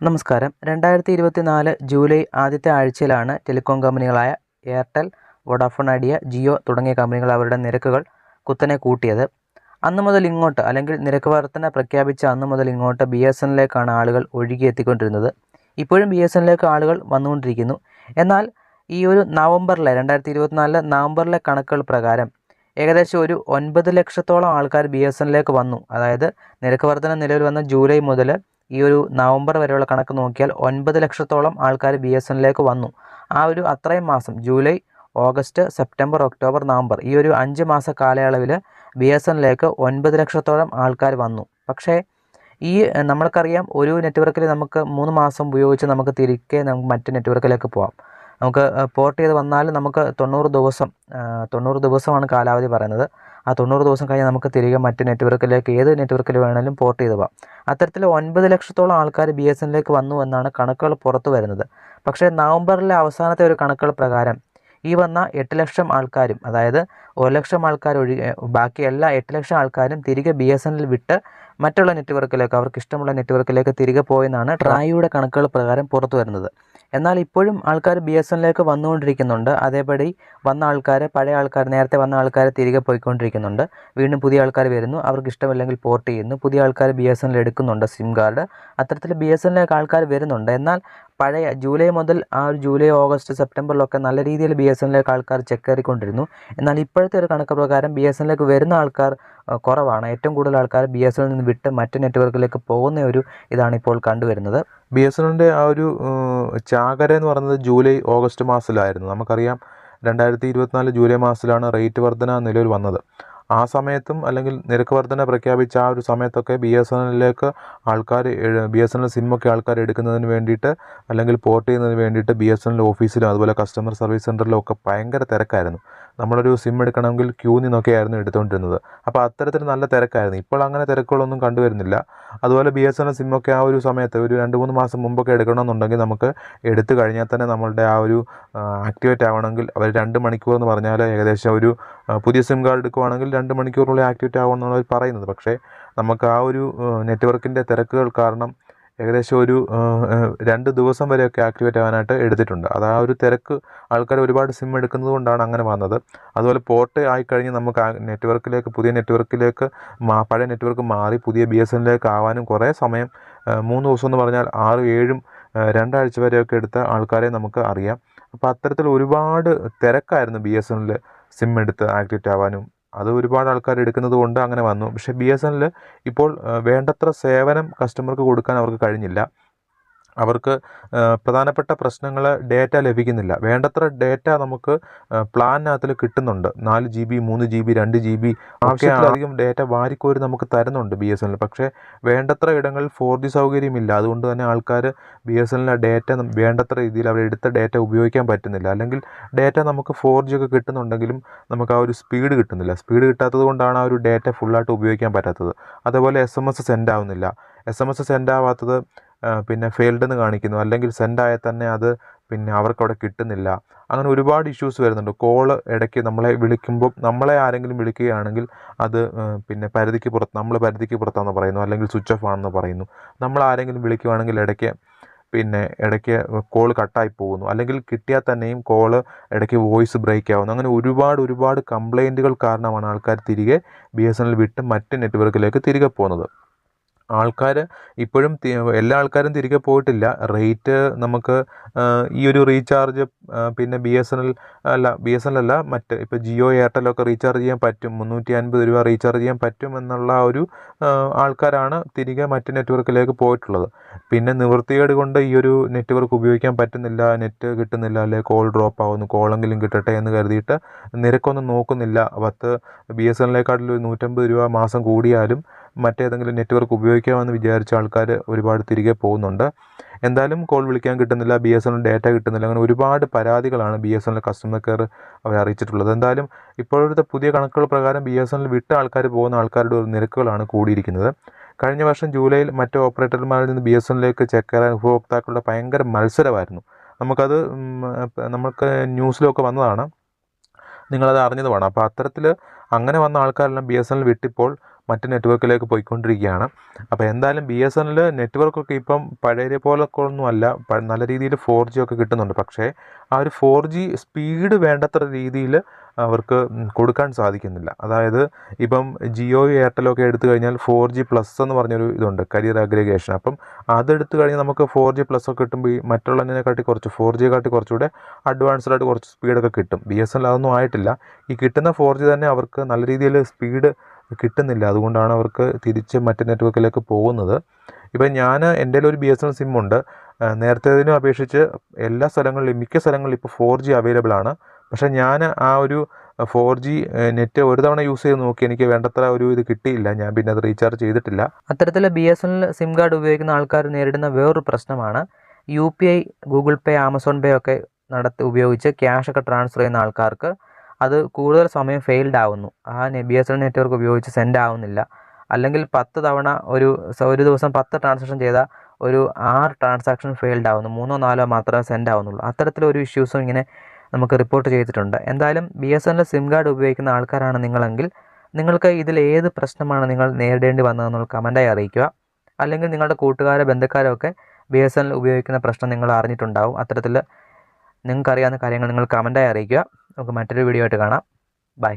നമസ്കാരം. രണ്ടായിരത്തി ഇരുപത്തി നാല് ജൂലൈ ആദ്യത്തെ ആഴ്ചയിലാണ് ടെലികോം കമ്പനികളായ എയർടെൽ വോഡാഫോൺ ഐഡിയ ജിയോ തുടങ്ങിയ കമ്പനികൾ അവരുടെ നിരക്കുകൾ കുത്തനെ കൂട്ടിയത്. അന്നു മുതൽ ഇങ്ങോട്ട് അല്ലെങ്കിൽ നിരക്ക് വർധന പ്രഖ്യാപിച്ച അന്നു മുതൽ ഇങ്ങോട്ട് ബി എസ് എന്നിലേക്കാണ് ആളുകൾ ഒഴുകി എത്തിക്കൊണ്ടിരുന്നത് ഇപ്പോഴും ബി എസ് എന്നിലേക്ക് ആളുകൾ വന്നുകൊണ്ടിരിക്കുന്നു. എന്നാൽ ഈ ഒരു നവംബറിലെ രണ്ടായിരത്തി ഇരുപത്തിനാലിലെ നവംബറിലെ കണക്കുകൾ പ്രകാരം ഏകദേശം ഒരു ഒൻപത് ലക്ഷത്തോളം ആൾക്കാർ ബി എസ് എന്നിലേക്ക് വന്നു. അതായത് നിരക്ക് വർധന നിലവിൽ വന്ന ജൂലൈ മുതൽ ഈ ഒരു നവംബർ വരെയുള്ള കണക്ക് നോക്കിയാൽ ഒൻപത് ലക്ഷത്തോളം ആൾക്കാർ ബി എസ് എന്നിലേക്ക് വന്നു. ആ ഒരു അത്രയും മാസം July August September October November ഈ ഒരു അഞ്ച് മാസ കാലയളവിൽ ബി എസ് എന്നിലേക്ക് ഒൻപത് ലക്ഷത്തോളം ആൾക്കാർ വന്നു. പക്ഷേ ഈ നമ്മൾക്കറിയാം ഒരു നെറ്റ്വർക്കിൽ നമുക്ക് മൂന്ന് മാസം ഉപയോഗിച്ച് നമുക്ക് തിരികെ നമുക്ക് മറ്റ് നെറ്റ്വർക്കിലേക്ക് പോകാം നമുക്ക് പോർട്ട് ചെയ്ത് വന്നാൽ നമുക്ക് തൊണ്ണൂറ് ദിവസം തൊണ്ണൂറ് ദിവസമാണ് കാലാവധി പറയുന്നത്. ആ തൊണ്ണൂറ് ദിവസം കഴിഞ്ഞാൽ നമുക്ക് തിരികെ മറ്റ് നെറ്റ്വർക്കിലേക്ക് ഏത് നെറ്റ്വർക്കിൽ വേണമെങ്കിലും പോർട്ട് ചെയ്ത് പോകാം. അത്തരത്തിൽ ഒൻപത് ലക്ഷത്തോളം ആൾക്കാർ ബി എസ് എന്നിലേക്ക് വന്നു എന്നാണ് കണക്കുകൾ പുറത്തു വരുന്നത്. പക്ഷേ നവംബറിലെ അവസാനത്തെ ഒരു കണക്കുകൾ പ്രകാരം ഈ വന്ന എട്ട് ലക്ഷം ആൾക്കാരും അതായത് ഒരു ലക്ഷം ആൾക്കാർ ബാക്കി എല്ലാ എട്ട് ലക്ഷം ആൾക്കാരും തിരികെ ബി എസ് എൻ എൽ വിട്ട് മറ്റുള്ള നെറ്റ്വർക്കിലേക്ക് അവർക്ക് ഇഷ്ടമുള്ള നെറ്റ്വർക്കിലേക്ക് തിരികെ പോയെന്നാണ് ട്രായിയുടെ കണക്കുകൾ പ്രകാരം പുറത്തു വരുന്നത്. എന്നാൽ ഇപ്പോഴും ആൾക്കാർ ബി എസ് എന്നിലേക്ക് വന്നുകൊണ്ടിരിക്കുന്നുണ്ട്. അതേപടി വന്ന ആൾക്കാർ പഴയ ആൾക്കാർ നേരത്തെ വന്ന ആൾക്കാർ തിരികെ പോയിക്കൊണ്ടിരിക്കുന്നുണ്ട്. വീണ്ടും പുതിയ ആൾക്കാർ വരുന്നു. അവർക്ക് ഇഷ്ടമില്ലെങ്കിൽ പോർട്ട് ചെയ്യുന്നു. പുതിയ ആൾക്കാർ ബി എസ് എൻ എൽ എടുക്കുന്നുണ്ട് സിം കാർഡ്. അത്തരത്തിൽ ബി എസ് എല്ലിലേക്ക് ആൾക്കാർ വരുന്നുണ്ട്. എന്നാൽ പഴയ ജൂലൈ മുതൽ ആ ഒരു ജൂലൈ ഓഗസ്റ്റ് സെപ്റ്റംബറിലൊക്കെ നല്ല രീതിയിൽ ബി എസ് എന്നിലേക്ക് ആൾക്കാർ ചെക്ക് കയറിക്കൊണ്ടിരുന്നു. എന്നാൽ ഇപ്പോഴത്തെ ഒരു കണക്ക് പ്രകാരം ബി എസ് എന്നിലേക്ക് വരുന്ന ആൾക്കാർ കുറവാണ്. ഏറ്റവും കൂടുതൽ ആൾക്കാർ ബി എസ് എന്നിൽ നിന്ന് വിട്ട് മറ്റ് നെറ്റ്വർക്കിലേക്ക് പോകുന്ന ഒരു ഇതാണ് ഇപ്പോൾ കണ്ടുവരുന്നത്. ബി എസ് എല്ലിന്റെ ആ ഒരു ചാകര എന്ന് പറയുന്നത് ജൂലൈ ഓഗസ്റ്റ് മാസത്തിലായിരുന്നു. നമുക്കറിയാം രണ്ടായിരത്തി ഇരുപത്തിനാല് ജൂലൈ മാസത്തിലാണ് റേറ്റ് വർധന നിലവിൽ വന്നത്. ആ സമയത്തും അല്ലെങ്കിൽ നിരക്ക് വർധന പ്രഖ്യാപിച്ച ആ ഒരു സമയത്തൊക്കെ ബി എസ് എൻ എല്ലിലേക്ക് ആൾക്കാർ ബി എസ് എൻ എൽ സിമ്മൊക്കെ ആൾക്കാർ എടുക്കുന്നതിന് വേണ്ടിയിട്ട് അല്ലെങ്കിൽ പോർട്ട് ചെയ്യുന്നതിന് വേണ്ടിയിട്ട് ബി എസ് എൻ എൽ ഓഫീസിലും അതുപോലെ കസ്റ്റമർ സർവീസ് സെന്ററിലും ഒക്കെ ഭയങ്കര തിരക്കായിരുന്നു. നമ്മളൊരു സിം എടുക്കണമെങ്കിൽ ക്യൂ നിന്നൊക്കെയായിരുന്നു എടുത്തുകൊണ്ടിരുന്നത്. അപ്പോൾ അത്തരത്തിൽ നല്ല തിരക്കായിരുന്നു. ഇപ്പോൾ അങ്ങനെ തിരക്കുകളൊന്നും കണ്ടുവരുന്നില്ല. അതുപോലെ ബി എസ് എൻ എൽ സിമ്മൊക്കെ ആ ഒരു സമയത്ത് ഒരു രണ്ട് മൂന്ന് മാസം മുമ്പൊക്കെ എടുക്കണമെന്നുണ്ടെങ്കിൽ നമുക്ക് എടുത്തു കഴിഞ്ഞാൽ തന്നെ നമ്മളുടെ ആ ഒരു ആക്ടിവേറ്റ് ആവണമെങ്കിൽ അവർ രണ്ട് മണിക്കൂർ എന്ന് പറഞ്ഞാൽ ഏകദേശം ഒരു പുതിയ സിം കാർഡ് എടുക്കുവാണെങ്കിൽ രണ്ട് മണിക്കൂറിനുള്ളിൽ ആക്ടിവേറ്റ് ആവുമെന്നാണ് അവർ പറയുന്നത്. പക്ഷേ നമുക്ക് ആ ഒരു നെറ്റ്വർക്കിന്റെ തിരക്കുകൾ കാരണം ഏകദേശം ഒരു രണ്ട് ദിവസം വരെയൊക്കെ ആക്ടിവേറ്റ് ആവാനായിട്ട് എടുത്തിട്ടുണ്ട്. അത് ആ ഒരു തിരക്ക് ആൾക്കാർ ഒരുപാട് സിം എടുക്കുന്നത് കൊണ്ടാണ് അങ്ങനെ വന്നത്. അതുപോലെ പോർട്ട് ആയിക്കഴിഞ്ഞ് നമുക്ക് നെറ്റ്വർക്കിലേക്ക് പുതിയ നെറ്റ്വർക്കിലേക്ക് പഴയ നെറ്റ്വർക്ക് മാറി പുതിയ ബി എസ് എന്നിലേക്ക് ആവാനും കുറേ സമയം മൂന്ന് ദിവസം എന്ന് പറഞ്ഞാൽ ആറ് ഏഴും രണ്ടാഴ്ച വരെയൊക്കെ എടുത്ത ആൾക്കാരെ നമുക്ക് അറിയാം. അപ്പോൾ അത്തരത്തിൽ ഒരുപാട് തിരക്കായിരുന്നു ബി എസ് എന്നിൽ സിം എടുത്ത് ആക്ടിവേറ്റ് ആവാനും അത് ഒരുപാട് ആൾക്കാർ എടുക്കുന്നത് കൊണ്ട് അങ്ങനെ വന്നു. പക്ഷേ ബി എസ് എൻ എല്ലിൽ ഇപ്പോൾ വേണ്ടത്ര സേവനം കസ്റ്റമർക്ക് കൊടുക്കാൻ അവർക്ക് കഴിഞ്ഞില്ല. അവർക്ക് പ്രധാനപ്പെട്ട പ്രശ്നങ്ങൾ ഡേറ്റ ലഭിക്കുന്നില്ല. വേണ്ടത്ര ഡേറ്റ നമുക്ക് പ്ലാനിനകത്തിൽ കിട്ടുന്നുണ്ട്. നാല് ജി ബി മൂന്ന് ജി ബി രണ്ട് ജി ബി ആവശ്യത്തിലധികം ഡേറ്റ വാരിക്കോരി നമുക്ക് തരുന്നുണ്ട് ബി എസ് എൻ എൽ. പക്ഷേ വേണ്ടത്ര ഇടങ്ങളിൽ ഫോർ ജി സൗകര്യമില്ല. അതുകൊണ്ട് തന്നെ ആൾക്കാർ ബി എസ് എൻ എല്ലിന്റെ ഡേറ്റ വേണ്ടത്ര രീതിയിൽ അവർ എടുത്ത ഡേറ്റ ഉപയോഗിക്കാൻ പറ്റുന്നില്ല. അല്ലെങ്കിൽ ഡേറ്റ നമുക്ക് ഫോർ ജി ഒക്കെ കിട്ടുന്നുണ്ടെങ്കിലും നമുക്ക് ആ ഒരു സ്പീഡ് കിട്ടുന്നില്ല. സ്പീഡ് കിട്ടാത്തത് കൊണ്ടാണ് ആ ഒരു ഡേറ്റ ഫുള്ളായിട്ട് ഉപയോഗിക്കാൻ പറ്റാത്തത്. അതേപോലെ എസ് എം എസ് സെൻഡ് ആവുന്നില്ല. എസ് എം എസ് സെൻഡ് ആവാത്തത് പിന്നെ ഫെയിൽഡ് എന്ന് കാണിക്കുന്നു. അല്ലെങ്കിൽ സെൻഡ് ആയാൽ തന്നെ അത് പിന്നെ അവർക്ക് അവിടെ കിട്ടുന്നില്ല. അങ്ങനെ ഒരുപാട് ഇഷ്യൂസ് വരുന്നുണ്ട്. കോൾ ഇടയ്ക്ക് നമ്മളെ വിളിക്കുമ്പോൾ നമ്മളെ ആരെങ്കിലും വിളിക്കുകയാണെങ്കിൽ അത് പിന്നെ പരിധിക്ക് പുറത്ത് നമ്മൾ പരിധിക്ക് പുറത്താണെന്ന് പറയുന്നു. അല്ലെങ്കിൽ സ്വിച്ച് ഓഫ് ആണെന്ന് പറയുന്നു. നമ്മൾ ആരെങ്കിലും വിളിക്കുകയാണെങ്കിൽ ഇടയ്ക്ക് പിന്നെ ഇടയ്ക്ക് കോൾ കട്ടായി പോകുന്നു. അല്ലെങ്കിൽ കിട്ടിയാൽ തന്നെയും കോൾ ഇടയ്ക്ക് വോയിസ് ബ്രേക്ക് ആവുന്നു. അങ്ങനെ ഒരുപാട് ഒരുപാട് കംപ്ലൈന്റുകൾ കാരണമാണ് ആൾക്കാർ തിരികെ ബി എസ് എൻ എൽ വിട്ട് മറ്റ് നെറ്റ്വർക്കിലേക്ക് തിരികെ പോകുന്നത്. ആൾക്കാർ ഇപ്പോഴും എല്ലാ ആൾക്കാരും തിരികെ പോയിട്ടില്ല. റേറ്റ് നമുക്ക് ഈ ഒരു റീചാർജ് പിന്നെ ബി എസ് എൻ എൽ അല്ല ബി എസ് എൻ എൽ അല്ല മറ്റ് ഇപ്പോൾ ജിയോ എയർടെലൊക്കെ റീചാർജ് ചെയ്യാൻ പറ്റും. മുന്നൂറ്റി അൻപത് രൂപ റീചാർജ് ചെയ്യാൻ പറ്റും എന്നുള്ള ഒരു ആൾക്കാരാണ് തിരികെ മറ്റ് നെറ്റ്വർക്കിലേക്ക് പോയിട്ടുള്ളത്. പിന്നെ നിവൃത്തികേട് കൊണ്ട് ഈ ഒരു നെറ്റ്വർക്ക് ഉപയോഗിക്കാൻ പറ്റുന്നില്ല നെറ്റ് കിട്ടുന്നില്ല അല്ലെങ്കിൽ കോൾ ഡ്രോപ്പ് ആവുന്നു കോളെങ്കിലും കിട്ടട്ടെ എന്ന് കരുതിയിട്ട് നിരക്കൊന്നും നോക്കുന്നില്ല. പത്ത് ബി എസ് എൻ എല്ലിനെക്കാട്ടിൽ ഒരു നൂറ്റമ്പത് രൂപ മാസം കൂടിയാലും മറ്റേതെങ്കിലും നെറ്റ്വർക്ക് ഉപയോഗിക്കാമെന്ന് വിചാരിച്ച ആൾക്കാർ ഒരുപാട് തിരികെ പോകുന്നുണ്ട്. എന്തായാലും കോൾ വിളിക്കാൻ കിട്ടുന്നില്ല ബി എസ് എൻ ഡേറ്റ കിട്ടുന്നില്ല അങ്ങനെ ഒരുപാട് പരാതികളാണ് B S N customer care അവർ അറിയിച്ചിട്ടുള്ളത്. എന്തായാലും ഇപ്പോഴത്തെ പുതിയ കണക്കുകൾ പ്രകാരം ബി എസ് എൻ വിട്ട ആൾക്കാർ പോകുന്ന ആൾക്കാരുടെ ഒരു നിരക്കുകളാണ് കൂടിയിരിക്കുന്നത്. കഴിഞ്ഞ വർഷം ജൂലൈയിൽ മറ്റ് ഓപ്പറേറ്റർമാരിൽ നിന്ന് ബി എസ് എല്ലിലേക്ക് ചെക്ക് കയറാൻ ഉപഭോക്താക്കളുടെ ഭയങ്കര മത്സരമായിരുന്നു. നമുക്കത് നമുക്ക് ന്യൂസിലൊക്കെ വന്നതാണ്. നിങ്ങളത് അറിഞ്ഞതുമാണ്. അപ്പോൾ അത്തരത്തിൽ അങ്ങനെ വന്ന ആൾക്കാരെല്ലാം ബി എസ് എൻ എൽ വിട്ടിപ്പോൾ മറ്റ് നെറ്റ്വർക്കിലേക്ക് പോയിക്കൊണ്ടിരിക്കുകയാണ്. അപ്പോൾ എന്തായാലും ബി എസ് എൻ എൽ നെറ്റ്വർക്കൊക്കെ ഇപ്പം പഴയ പോലൊക്കെ ഒന്നുമല്ല നല്ല രീതിയിൽ ഫോർ ജി ഒക്കെ കിട്ടുന്നുണ്ട്. പക്ഷേ ആ ഒരു ഫോർ ജി സ്പീഡ് വേണ്ടത്ര രീതിയിൽ അവർക്ക് കൊടുക്കാൻ സാധിക്കുന്നില്ല. അതായത് ഇപ്പം ജിയോ എയർടെലൊക്കെ എടുത്തു കഴിഞ്ഞാൽ ഫോർ ജി പ്ലസ് എന്ന് പറഞ്ഞൊരു ഇതുണ്ട് കരിയർ അഗ്രിഗേഷൻ. അപ്പം അതെടുത്തു കഴിഞ്ഞാൽ നമുക്ക് ഫോർ ജി പ്ലസ് ഒക്കെ കിട്ടുമ്പോൾ ഈ മറ്റുള്ളതിനെക്കാട്ടി കുറച്ച് ഫോർ ജിയെക്കാട്ടി കുറച്ചുകൂടെ അഡ്വാൻസ്ഡ് ആയിട്ട് കുറച്ച് സ്പീഡൊക്കെ കിട്ടും. ബി എസ് എൻ എൽ അതൊന്നും ആയിട്ടില്ല. ഈ കിട്ടുന്ന ഫോർ ജി തന്നെ അവർക്ക് നല്ല രീതിയിൽ സ്പീഡ് കിട്ടുന്നില്ല. അതുകൊണ്ടാണ് അവർക്ക് തിരിച്ച് മറ്റ് നെറ്റ്വർക്കിലേക്ക് പോകുന്നത്. ഇപ്പം ഞാൻ എന്റെ ഒരു B S N L SIM ഉണ്ട് നേരത്തേതിനും അപേക്ഷിച്ച് എല്ലാ സ്ഥലങ്ങളിലും മിക്ക സ്ഥലങ്ങളിലും ഇപ്പോൾ ഫോർ ജി അവൈലബിൾ ആണ്. പക്ഷേ ഞാൻ ആ ഒരു ഫോർ ജി നെറ്റ് ഒരു തവണ യൂസ് ചെയ്ത് നോക്കി എനിക്ക് വേണ്ടത്ര ഒരു ഇത് കിട്ടിയില്ല. ഞാൻ പിന്നെ അത് റീചാർജ് ചെയ്തിട്ടില്ല. അത്തരത്തിൽ B S N L SIM card ഉപയോഗിക്കുന്ന ആൾക്കാർ നേരിടുന്ന വേറൊരു പ്രശ്നമാണ്. U P I Google Pay Amazon Pay ഒക്കെ നടത്തി ഉപയോഗിച്ച് ക്യാഷ് ഒക്കെ ട്രാൻസ്ഫർ ചെയ്യുന്ന ആൾക്കാർക്ക് അത് കൂടുതൽ സമയം ഫെയിൽഡ് ആവുന്നു. ആ B S N L network ഉപയോഗിച്ച് സെൻഡ് ആവുന്നില്ല. അല്ലെങ്കിൽ പത്ത് തവണ ഒരു ഒരു ദിവസം പത്ത് ട്രാൻസാക്ഷൻ ചെയ്താൽ ഒരു ആറ് ട്രാൻസാക്ഷൻ ഫെയിൽഡ് ആവുന്നു. മൂന്നോ നാലോ മാത്രമേ സെൻഡ് ആവുന്നുള്ളൂ. അത്തരത്തിലൊരു ഇഷ്യൂസും ഇങ്ങനെ നമുക്ക് റിപ്പോർട്ട് ചെയ്തിട്ടുണ്ട്. എന്തായാലും B S N L SIM card ഉപയോഗിക്കുന്ന ആൾക്കാരാണ് നിങ്ങളെങ്കിൽ നിങ്ങൾക്ക് ഇതിൽ ഏത് പ്രശ്നമാണ് നിങ്ങൾ നേരിടേണ്ടി വന്നതെന്നുള്ള കമന്റായി അറിയിക്കുക. അല്ലെങ്കിൽ നിങ്ങളുടെ കൂട്ടുകാരോ ബന്ധുക്കാരോ ഒക്കെ ബി എസ് എൻ എൽ ഉപയോഗിക്കുന്ന പ്രശ്നം നിങ്ങൾ അറിഞ്ഞിട്ടുണ്ടാവും. അത്തരത്തിൽ നിങ്ങൾക്കറിയാവുന്ന കാര്യങ്ങൾ നിങ്ങൾ കമന്റായി അറിയിക്കുക. നമുക്ക് മറ്റൊരു വീഡിയോ ആയിട്ട് കാണാം. ബൈ.